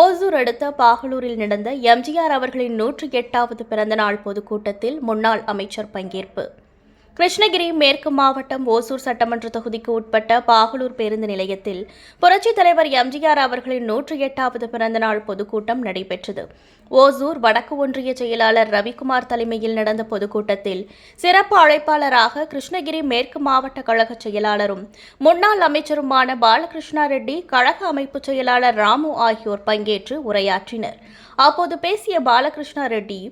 ஓசூர் அடுத்த பாகலூரில் நடந்த எம்ஜிஆர் அவர்களின் நூற்றி எட்டாவது பிறந்தநாள் பொதுக்கூட்டத்தில் முன்னாள் அமைச்சர் பங்கேற்பு. கிருஷ்ணகிரி மேற்கு மாவட்டம் ஓசூர் சட்டமன்ற தொகுதிக்கு உட்பட்ட பாகலூர் பேருந்து நிலையத்தில் புரட்சித் தலைவர் எம்ஜிஆர் அவர்களின் நூற்றி எட்டாவது பிறந்தநாள் பொதுக்கூட்டம் நடைபெற்றது. ஓசூர் வடக்கு ஒன்றிய செயலாளர் ரவிக்குமார் தலைமையில் நடந்த பொதுக்கூட்டத்தில் சிறப்பு அழைப்பாளராக கிருஷ்ணகிரி மேற்கு மாவட்ட கழக செயலாளரும் முன்னாள் அமைச்சருமான பாலகிருஷ்ணா ரெட்டி கழக அமைப்பு செயலாளர் ராமு ஆகியோர் பங்கேற்று உரையாற்றினர். அப்போது பேசிய பாலகிருஷ்ணா ரெட்டி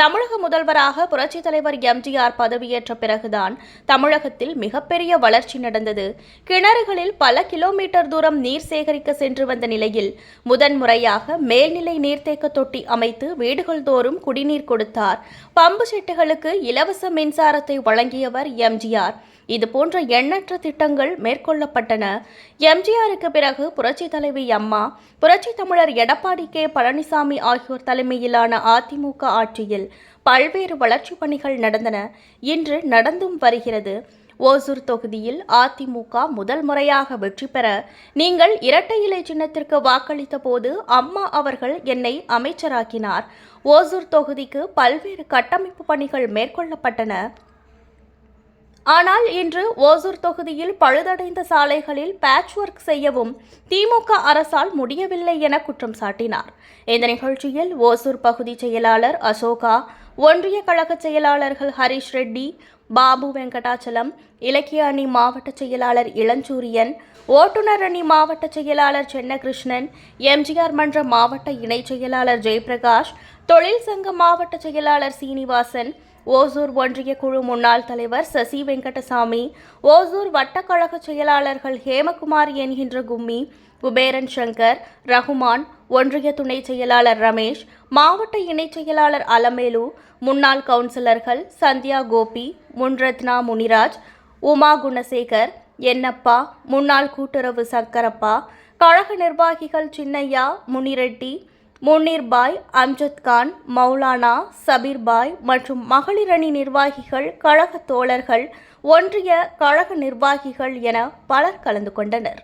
தமிழக முதல்வராக புரட்சித் தலைவர் எம்ஜிஆர் பதவியேற்ற பிறகுதான் தமிழகத்தில் மிகப்பெரிய வளர்ச்சி நடந்தது. கிணறுகளில் பல கிலோமீட்டர் தூரம் நீர் சேகரிக்க சென்று வந்த நிலையில் முதன்முறையாக மேல்நிலை நீர்த்தேக்க தொட்டி அமைத்து வீடுகள் தோறும் குடிநீர் கொடுத்தார். பம்பு செட்டுகளுக்கு இலவச மின்சாரத்தை வழங்கியவர் எம்ஜிஆர். இதுபோன்ற எண்ணற்ற திட்டங்கள் மேற்கொள்ளப்பட்டன. எம்ஜிஆருக்கு பிறகு புரட்சி தலைவி அம்மா புரட்சி தமிழர் எடப்பாடி கே. பழனிசாமி ஆகியோர் தலைமையிலான அதிமுக ஆட்சியில் பல்வேறு வளர்ச்சிப் பணிகள் நடந்தன. இன்று நடந்தும் வருகிறது. ஓசூர் தொகுதியில் அதிமுக முதல் முறையாக வெற்றி பெற நீங்கள் இரட்டை இலை சின்னத்திற்கு வாக்களித்த போது அம்மா அவர்கள் என்னை அமைச்சராக்கினார். ஓசூர் தொகுதிக்கு பல்வேறு கட்டமைப்பு பணிகள் மேற்கொள்ளப்பட்டன. ஆனால் இன்று ஓசூர் தொகுதியில் பழுதடைந்த சாலைகளில் பேட்ச் ஒர்க் செய்யவும் திமுக அரசால் முடியவில்லை என குற்றம் சாட்டினார். இந்த நிகழ்ச்சியில் ஓசூர் பகுதி செயலாளர் அசோகா ஒன்றிய கழக செயலாளர்கள் ஹரிஷ் ரெட்டி பாபு வெங்கடாச்சலம் இலக்கிய அணி மாவட்ட செயலாளர் இளஞ்சூரியன் ஓட்டுநர் அணி மாவட்ட செயலாளர் சென்னகிருஷ்ணன் எம்ஜிஆர் மன்ற மாவட்ட இணைச் செயலாளர் ஜெயபிரகாஷ் தொழில் சங்க மாவட்ட செயலாளர் சீனிவாசன் ஓசூர் ஒன்றிய குழு முன்னாள் தலைவர் சசி வெங்கடசாமி ஓசூர் வட்டக்கழக செயலாளர்கள் ஹேமகுமார் என்கின்ற கும்மி குபேரன் சங்கர் ரகுமான் ஒன்றிய துணை செயலாளர் ரமேஷ் மாவட்ட இணைச் செயலாளர் அலமேலு முன்னாள் கவுன்சிலர்கள் சந்தியா கோபி முன்ரத்னா முனிராஜ் உமா குணசேகர் என்னப்பா முன்னாள் கூட்டுறவு சங்கரப்பா கழக நிர்வாகிகள் சின்னையா முனிரெட்டி முன்னிர்பாய் அம்ஜத்கான் மௌலானா சபீர்பாய் மற்றும் மகளிரணி நிர்வாகிகள் கழக தோழர்கள் ஒன்றிய கழக நிர்வாகிகள் என பலர் கலந்து கொண்டனர்.